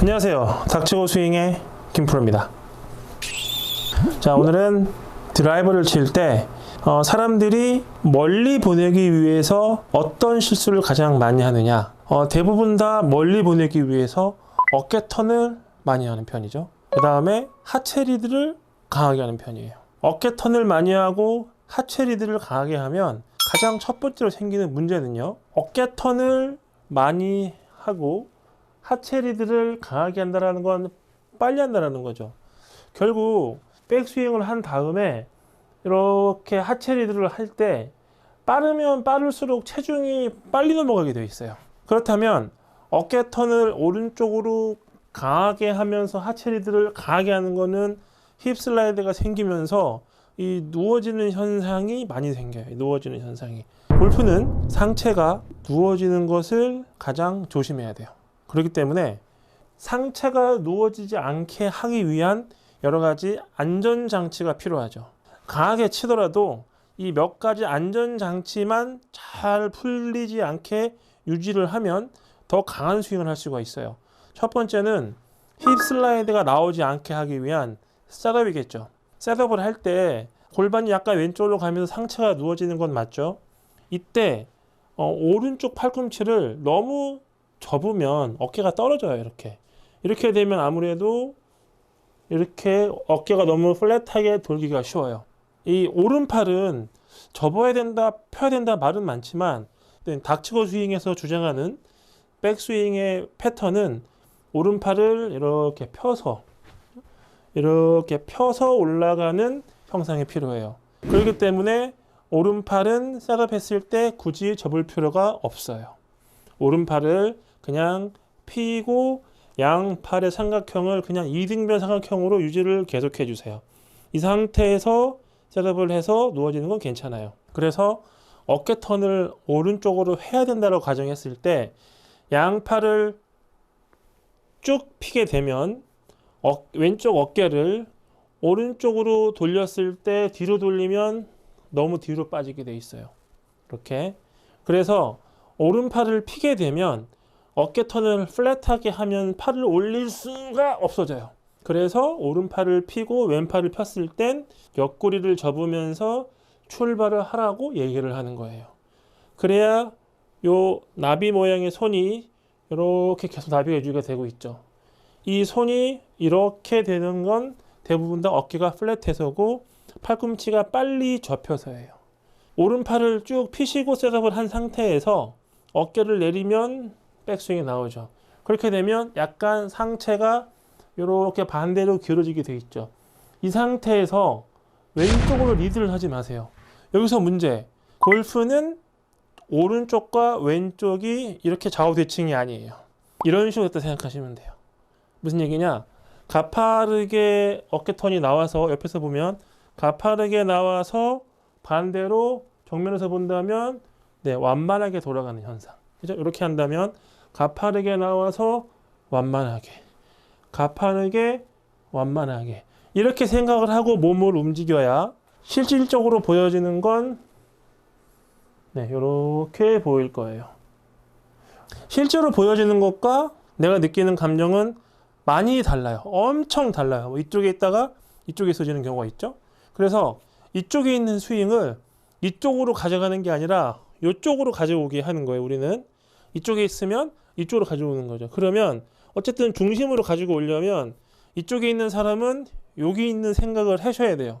안녕하세요. 닥치고 스윙의 김프로입니다. 자, 오늘은 드라이버를 칠때 어, 사람들이 멀리 보내기 위해서 어떤 실수를 가장 많이 하느냐? 어, 대부분 다 멀리 보내기 위해서 어깨 턴을 많이 하는 편이죠. 그 다음에 하체 리드를 강하게 하는 편이에요. 어깨 턴을 많이 하고 하체 리드를 강하게 하면 가장 첫 번째로 생기는 문제는요. 어깨 턴을 많이 하고 하체 리드를 강하게 한다라는 건 빨리 한다라는 거죠. 결국 백스윙을 한 다음에 이렇게 하체 리드를 할 때 빠르면 빠를수록 체중이 빨리 넘어가게 되어 있어요. 그렇다면 어깨 턴을 오른쪽으로 강하게 하면서 하체 리드를 강하게 하는 거는 힙 슬라이드가 생기면서 이 누워지는 현상이 많이 생겨요. 이 누워지는 현상이. 골프는 상체가 누워지는 것을 가장 조심해야 돼요. 그렇기 때문에 상체가 누워지지 않게 하기 위한 여러 가지 안전 장치가 필요하죠. 강하게 치더라도 이 몇 가지 안전 장치만 잘 풀리지 않게 유지를 하면 더 강한 스윙을 할 수가 있어요. 첫 번째는 힙 슬라이드가 나오지 않게 하기 위한 셋업이겠죠. 셋업을 할 때 골반이 약간 왼쪽으로 가면서 상체가 누워지는 건 맞죠? 이때 어, 오른쪽 팔꿈치를 너무 접으면 어깨가 떨어져요. 이렇게 이렇게 되면 아무래도 이렇게 어깨가 너무 플랫하게 돌기가 쉬워요. 이 오른팔은 접어야 된다, 펴야 된다 말은 많지만 닥치고 스윙에서 주장하는 백스윙의 패턴은 오른팔을 이렇게 펴서 이렇게 펴서 올라가는 형상이 필요해요. 그렇기 때문에 오른팔은 셋업했을 때 굳이 접을 필요가 없어요. 오른팔을 그냥 피고 양팔의 삼각형을 그냥 이등변 삼각형으로 유지를 계속해 주세요. 이 상태에서 셋업을 해서 누워지는 건 괜찮아요. 그래서 어깨 턴을 오른쪽으로 해야 된다고 가정했을 때 양팔을 쭉 피게 되면 어, 왼쪽 어깨를 오른쪽으로 돌렸을 때 뒤로 돌리면 너무 뒤로 빠지게 돼 있어요. 이렇게. 그래서 오른팔을 피게 되면 어깨 턴을 플랫하게 하면 팔을 올릴 수가 없어져요. 그래서 오른팔을 피고 왼팔을 폈을 땐 옆구리를 접으면서 출발을 하라고 얘기를 하는 거예요. 그래야 요 나비 모양의 손이 이렇게 계속 나비가 유지가 되고 있죠. 이 손이 이렇게 되는 건 대부분 다 어깨가 플랫해서고 팔꿈치가 빨리 접혀서예요. 오른팔을 쭉 피시고 셋업을 한 상태에서 어깨를 내리면 백스윙이 나오죠. 그렇게 되면 약간 상체가 이렇게 반대로 기울어지게 돼 있죠. 이 상태에서 왼쪽으로 리드를 하지 마세요. 여기서 문제. 골프는 오른쪽과 왼쪽이 이렇게 좌우 대칭이 아니에요. 이런 식으로 했다 생각하시면 돼요. 무슨 얘기냐? 가파르게 어깨 턴이 나와서 옆에서 보면 가파르게 나와서 반대로 정면에서 본다면 네, 완만하게 돌아가는 현상. 그죠? 이렇게 한다면 가파르게 나와서 완만하게 가파르게 완만하게 이렇게 생각을 하고 몸을 움직여야 실질적으로 보여지는 건 네, 이렇게 보일 거예요. 실제로 보여지는 것과 내가 느끼는 감정은 많이 달라요. 엄청 달라요. 뭐 이쪽에 있다가 이쪽에 있어지는 경우가 있죠. 그래서 이쪽에 있는 스윙을 이쪽으로 가져가는 게 아니라 이쪽으로 가져오게 하는 거예요. 우리는 이쪽에 있으면 이쪽으로 가져오는 거죠. 그러면 어쨌든 중심으로 가지고 오려면 이쪽에 있는 사람은 여기 있는 생각을 하셔야 돼요.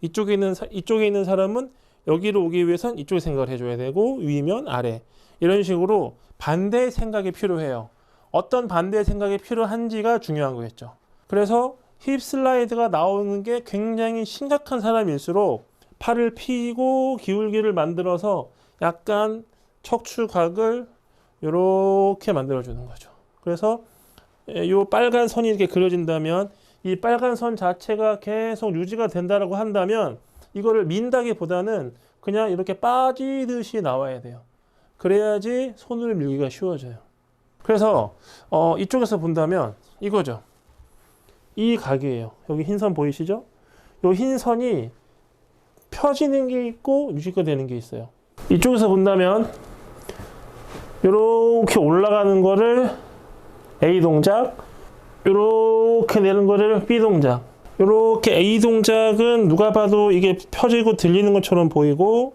이쪽에 있는 사, 이쪽에 있는 사람은 여기로 오기 위해선 이쪽에 생각을 해줘야 되고 위면 아래 이런 식으로 반대의 생각이 필요해요. 어떤 반대의 생각이 필요한지가 중요한 거겠죠. 그래서 힙 슬라이드가 나오는 게 굉장히 심각한 사람일수록 팔을 피고 기울기를 만들어서 약간 척추각을 이렇게 만들어주는 거죠. 그래서 이 빨간 선이 이렇게 그려진다면 이 빨간 선 자체가 계속 유지가 된다라고 한다면 이거를 민다기보다는 그냥 이렇게 빠지듯이 나와야 돼요. 그래야지 손을 밀기가 쉬워져요. 그래서 어, 이쪽에서 본다면 이거죠. 이 각이에요. 여기 흰 선 보이시죠? 이 흰 선이 펴지는 게 있고 유지가 되는 게 있어요. 이쪽에서 본다면 이렇게 올라가는 거를 A 동작, 이렇게 내는 거를 B 동작. 이렇게 A 동작은 누가 봐도 이게 펴지고 들리는 것처럼 보이고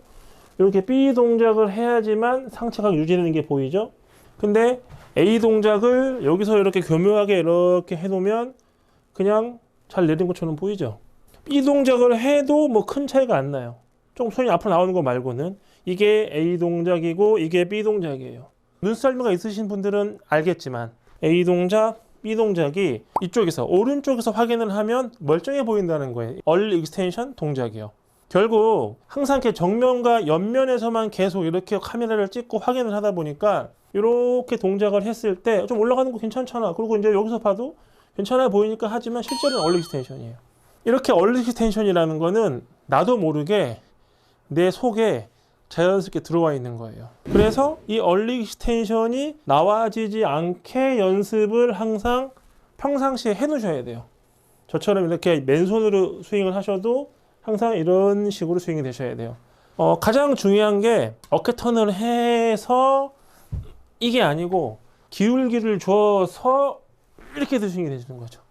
이렇게 B 동작을 해야지만 상체가 유지되는 게 보이죠. 근데 A 동작을 여기서 이렇게 교묘하게 이렇게 해놓으면 그냥 잘 내린 것처럼 보이죠. B 동작을 해도 뭐 큰 차이가 안 나요. 좀 손이 앞으로 나오는 거 말고는 이게 A 동작이고 이게 B 동작이에요. 눈썰미가 있으신 분들은 알겠지만 A 동작, B 동작이 이쪽에서 오른쪽에서 확인을 하면 멀쩡해 보인다는 거예요. 얼리 익스텐션 동작이요. 결국 항상 이렇게 정면과 옆면에서만 계속 이렇게 카메라를 찍고 확인을 하다 보니까 이렇게 동작을 했을 때 좀 올라가는 거 괜찮잖아. 그리고 이제 여기서 봐도 괜찮아 보이니까 하지만 실제로는 얼리 익스텐션이에요. 이렇게 얼리 익스텐션이라는 거는 나도 모르게 내 속에 자연스럽게 들어와 있는 거예요. 그래서 이 얼리 익스텐션이 나와지지 않게 연습을 항상 평상시에 해 놓으셔야 돼요. 저처럼 이렇게 맨손으로 스윙을 하셔도 항상 이런 식으로 스윙이 되셔야 돼요. 어, 가장 중요한 게 어깨 턴을 해서 이게 아니고 기울기를 줘서 이렇게 스윙이 되시는 거죠.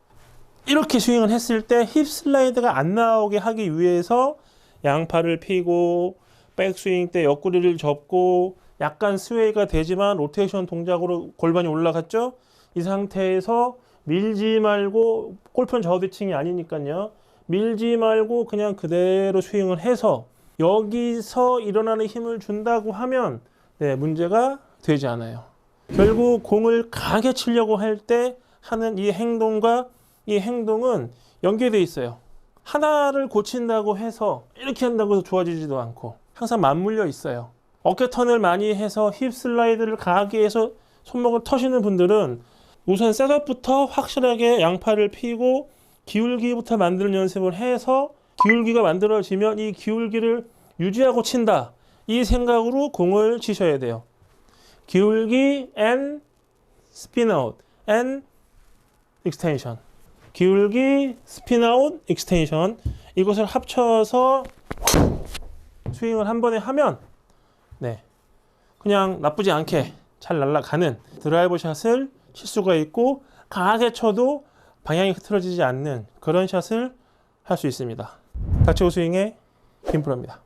이렇게 스윙을 했을 때 힙 슬라이드가 안 나오게 하기 위해서 양팔을 펴고 백스윙 때 옆구리를 접고 약간 스웨이가 되지만 로테이션 동작으로 골반이 올라갔죠. 이 상태에서 밀지 말고 골프는 저우대칭이 아니니까요. 밀지 말고 그냥 그대로 스윙을 해서 여기서 일어나는 힘을 준다고 하면 네, 문제가 되지 않아요. 결국 공을 강하게 치려고 할 때 하는 이 행동과 이 행동은 연계되어 있어요. 하나를 고친다고 해서 이렇게 한다고 해서 좋아지지도 않고 항상 맞물려 있어요. 어깨 턴을 많이 해서 힙 슬라이드를 강하게 해서 손목을 터시는 분들은 우선 셋업부터 확실하게 양팔을 펴고 기울기부터 만드는 연습을 해서 기울기가 만들어지면 이 기울기를 유지하고 친다. 이 생각으로 공을 치셔야 돼요. 기울기 and spin out. 기울기, 스핀 아웃, 익스텐션 이것을 합쳐서 스윙을 한 번에 하면 네 그냥 나쁘지 않게 잘 날아가는 드라이버 샷을 칠 수가 있고 강하게 쳐도 방향이 흐트러지지 않는 그런 샷을 할 수 있습니다. 다치고 스윙의 김프로입니다.